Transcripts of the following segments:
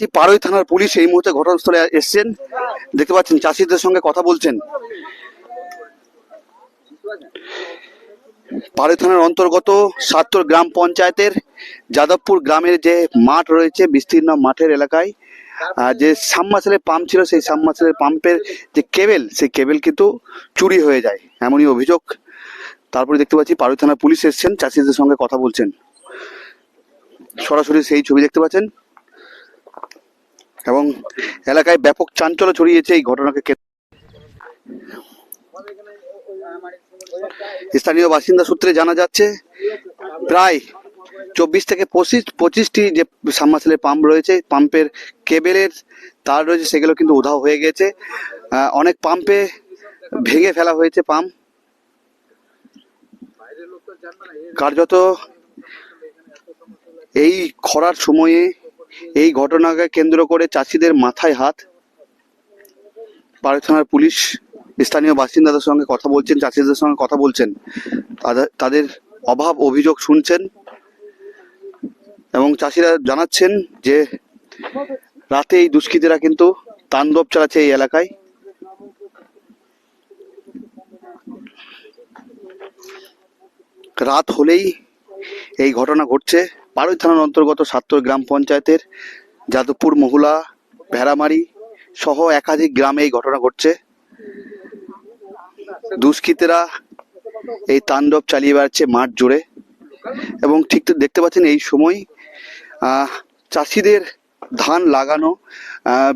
পাচ্ছি পাড়ই থানার পুলিশ এই মুহূর্তে ঘটনাস্থলে এসছেন। দেখতে পাচ্ছেন, চাষিদের সঙ্গে কথা বলছেন। পাড়ই থানার অন্তর্গত সাত্তর গ্রাম পঞ্চায়েতের যাদবপুর গ্রামের যে মাঠ রয়েছে, বিস্তীর্ণ মাঠের এলাকায় যে সাবমার্সেলের পাম্প ছিল, সেই সাবমার্সেলের পাম্পের যে কেবেল, সেই কেবেল কিন্তু চুরি হয়ে যায়, এমনই অভিযোগ। তারপরে দেখতে পাচ্ছি পাড়ই থানার পুলিশ এসছেন, চাষিদের সঙ্গে কথা বলছেন। সরাসরি সেই ছবি দেখতে পাচ্ছেন। এবং এলাকায় ব্যাপক চাঞ্চল্য ছড়িয়েছে এই ঘটনাকে স্থানীয় বাসিন্দা সূত্রে জানা যাচ্ছে, প্রায় চব্বিশ থেকে পঁচিশ, পঁচিশটি যে সাবমার্সেলের পাম্প রয়েছে, পাম্পের কেবেলের তার রয়েছে, সেগুলো কিন্তু উধাও হয়ে গেছে। অনেক পাম্পে ভেঙে ফেলা হয়েছে পাম্প। কার্যত এই খরার সময়ে এই ঘটনাকে কেন্দ্র করে চাষিদের মাথায় হাত। পাড়া থানার পুলিশ, স্থানীয় বাসিন্দাদের সঙ্গে কথা বলছেন, চাষিদের সঙ্গে কথা বলছেন। তাদের- অভাব অভিযোগ শুনছেন এবং চাষিরা জানাচ্ছেন যে রাতে এই দুষ্কৃতীরা কিন্তু তাণ্ডব চালাচ্ছে এই এলাকায়। রাত হলেই এই ঘটনা ঘটছে। পাড়ই থানার অন্তর্গত সাত্তর গ্রাম পঞ্চায়েতের যাদবপুর মহুলা, ভেড়ামারি সহ একাধিক গ্রামে এই ঘটনা ঘটছে। দুষ্কৃতীরা এই তাণ্ডব চালিয়ে বেড়াচ্ছে মাঠ জুড়ে এবং ঠিক দেখতে পাচ্ছেন এই সময় চাষিদের ধান লাগানো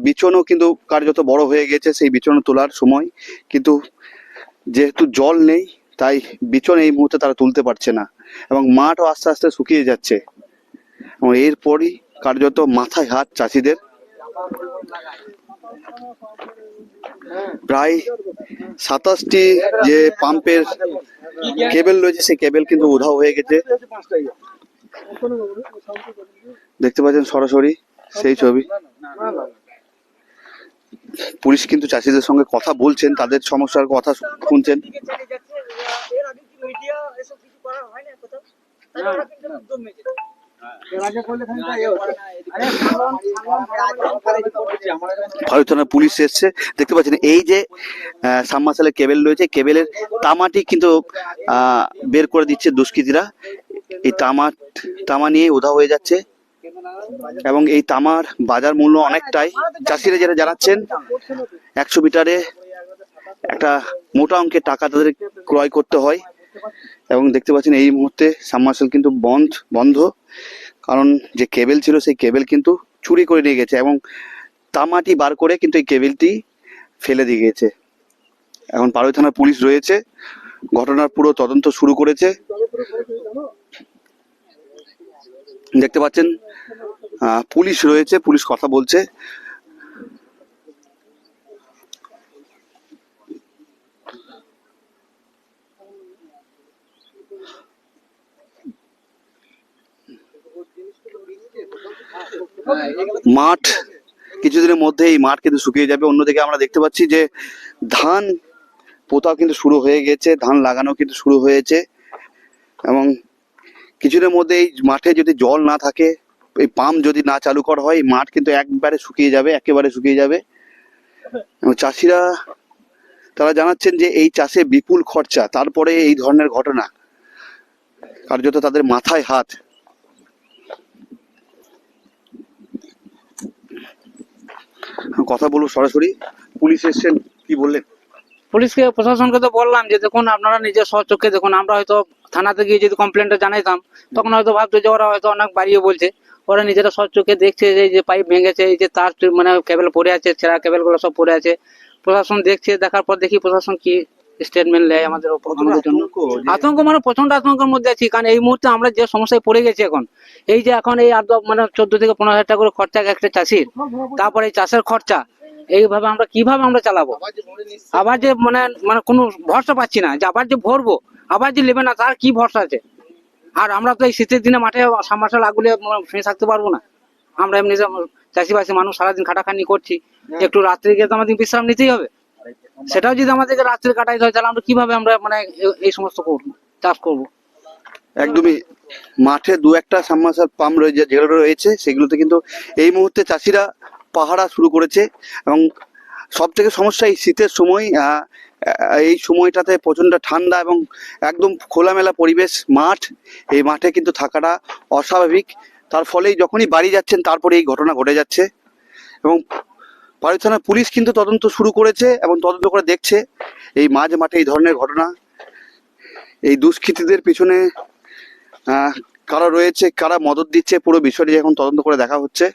বিচনও কিন্তু কার্যত বড় হয়ে গেছে সেই বিচন তোলার সময়। কিন্তু যেহেতু জল নেই, তাই বিচন এই মুহূর্তে তারা তুলতে পারছে না এবং মাঠও আস্তে আস্তে শুকিয়ে যাচ্ছে। এরপরই কার্যত মাথায় হাত চাষিদের। প্রায় সাতাশটি যে পাম্পের কেবেল রয়েছে, সেই কেবেল কিন্তু উধাও হয়ে গেছে। দেখতে পাচ্ছেন সরাসরি সেই ছবি। পুলিশ কিন্তু চাষিদের সঙ্গে কথা বলছেন, তাদের সমস্যার কথা শুনছেন। মিডিয়া এসব কিছু করা হয় না পুলিশ এসছে। দেখতে পাচ্ছেন, এই যে সাবমার্সালের কেবেল রয়েছে, কেবেলের তামাটি কিন্তু বের করে দিচ্ছে দুষ্কৃতীরা। এই তামা তামা নিয়ে উধাও হয়ে যাচ্ছে। এবং এই তামার বাজার মূল্য অনেকটাই। চাষিরা যারা জানাচ্ছেন, একশো মিটারে একটা মোটা অঙ্কের টাকা তাদের ক্রয় করতে হয়। এবং দেখতে পাচ্ছেন এই মুহূর্তে সাবমার্সাল কিন্তু বন্ধ বন্ধ। কারণ যে কেবেল ছিল, সেই কেবেল কিন্তু চুরি করে নিয়ে গেছে এবং তামাটি বার করে কিন্তু এই কেবেলটি ফেলে দিয়ে গেছে। এখন পাড়ই থানার পুলিশ রয়েছে। ঘটনার পুরো তদন্ত শুরু করেছে। দেখতে পাচ্ছেন পুলিশ রয়েছে, পুলিশ কথা বলছে। মাঠ, কিছুদিনের মধ্যে এই মাঠ কিন্তু শুকিয়ে যাবে। অন্যদিকে আমরা দেখতে পাচ্ছি যে ধান পোতা কিন্তু শুরু হয়ে গেছে, ধান লাগানো কিন্তু শুরু হয়েছে। এবং কিছুদিনের মধ্যে এই মাঠে যদি জল না থাকে, এই পাম্প যদি না চালু করা হয় মাঠ কিন্তু একবারে শুকিয়ে যাবে, একেবারে শুকিয়ে যাবে। চাষিরা, তারা জানাচ্ছেন যে এই চাষে বিপুল খরচা, তারপরে এই ধরনের ঘটনা। কার্যত তাদের মাথায় হাত। কথা বলব সরাসরি। পুলিশ এসছেন, কি বললেন? পুলিশকে, প্রশাসনকে তো বললাম যে, দেখুন, আপনারা নিজের চোখে দেখুন, আমরা হয়তো থানাতে গিয়ে যদি কমপ্লেনটা জানাইতাম, তখন হয়তো ভাবতো যে, ওরা হয়তো অনেক বাড়িয়ে বলছে। ওরা নিজেরা চোখে দেখছে যে যে পাইপ ভেঙেছে, এই যে তার মানে কেবল পড়ে আছে, ছেঁড়া কেবলগুলো সব পড়ে আছে। প্রশাসন দেখছে, দেখার পর দেখি প্রশাসন কি স্টেটমেন্ট নেয় আমাদের আমাদের জন্য। আতঙ্ক মানে প্রচণ্ড আতঙ্কের মধ্যে আছি কারণ এই মুহূর্তে আমরা যে সমস্যায় পড়ে গেছি এখন এই যে এখন এই আট মানে চোদ্দ থেকে পনেরো হাজার টাকা করে খরচা একটা চাষির তারপরে এই চাষের খরচা এইভাবে আমরা কীভাবে আমরা চালাবো? আবার যে মানে মানে কোনো ভরসা পাচ্ছি না যে আবার যে ভরবো আবার যে নেবে না তার কি ভরসা আছে? আর আমরা তো এই শীতের দিনে মাঠে সামাশাল আগুলে শুয়ে থাকতে পারব না। আমরা এমনি চাষিবাসী মানুষ সারাদিন খাটাখানি করছি একটু রাত্রে গিয়ে তো আমাদের বিশ্রাম নিতেই হবে। সেটাও যদি আমাদেরকে রাত্রে কাটাইতে হয়, তাহলে আমরা কীভাবে আমরা মানে এই সমস্ত করব, চাষ করব? একদমই। মাঠে দু একটা সাবমার্সাল পাম্প রয়েছে যেগুলো রয়েছে, সেগুলোতে কিন্তু এই মুহূর্তে চাষিরা পাহারা শুরু করেছে এবং সব থেকে সমস্যা এই শীতের সময় এই সময়টাতে প্রচণ্ড ঠান্ডা এবং একদম খোলামেলা পরিবেশ মাঠ। এই মাঠে কিন্তু থাকাটা অস্বাভাবিক। তার ফলেই যখনই বাড়ি যাচ্ছেন তারপরে এই ঘটনা ঘটে যাচ্ছে। এবং পাড়ি থানার পুলিশ কিন্তু তদন্ত শুরু করেছে এবং তদন্ত করে দেখছে এই মাঝ মাঠে এই ধরনের ঘটনা। এই দুষ্কৃতীদের পিছনে কারা রয়েছে, কারা মদত দিচ্ছে, পুরো বিষয়টি এখন তদন্ত করে দেখা হচ্ছে।